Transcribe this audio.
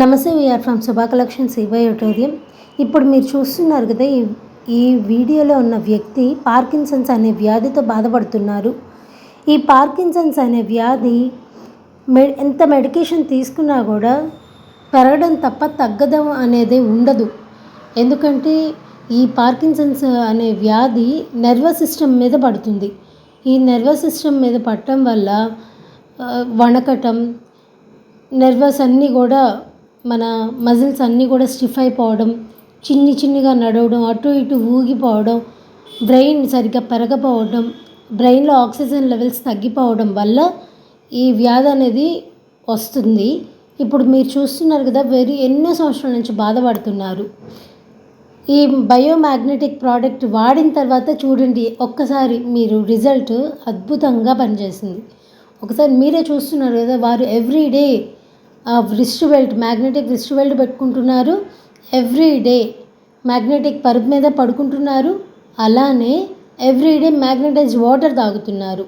నమస్తే we are from Subha collection సిబయోటోరియం ఇప్పుడు మీరు చూస్తున్నారు కదా ఈ ఈ వీడియోలో ఉన్న వ్యక్తి పార్కిన్సన్స్ అనే వ్యాధితో బాధపడుతున్నారు. ఈ పార్కిన్సన్స్ అనే వ్యాధి మె ఎంత మెడికేషన్ తీసుకున్నా కూడా పెరగడం తప్ప తగ్గడం అనేది ఉండదు. ఎందుకంటే ఈ పార్కిన్సన్స్ అనే వ్యాధి నర్వస్ సిస్టమ్ మీద పడుతుంది. ఈ నర్వస్ సిస్టమ్ మీద పడటం వల్ల వణకటం నర్వస్ అన్నీ కూడా మన మజిల్స్ అన్నీ కూడా స్టిఫ్ అయిపోవడం చిన్ని చిన్నిగా నడవడం అటు ఇటు ఊగిపోవడం బ్రెయిన్ సరిగ్గా పెరగపోవడం బ్రెయిన్లో ఆక్సిజన్ లెవెల్స్ తగ్గిపోవడం వల్ల ఈ వ్యాధి అనేది వస్తుంది. ఇప్పుడు మీరు చూస్తున్నారు కదా వెరీ ఎన్నో సంవత్సరాల నుంచి బాధపడుతున్నారు. ఈ బయోమ్యాగ్నెటిక్ ప్రోడక్ట్ వాడిన తర్వాత చూడండి ఒక్కసారి మీరు రిజల్ట్ అద్భుతంగా పనిచేసింది. ఒకసారి మీరే చూస్తున్నారు కదా వారు ఎవ్రీ డే ఆ wrist belt magnetic wrist belt పెట్టుకుంటున్నారు. ఎవ్రీ డే మ్యాగ్నెటిక్ పరుపు మీద పడుకుంటున్నారు. అలానే ఎవ్రీ డే మ్యాగ్నెటైజ్ వాటర్ తాగుతున్నారు.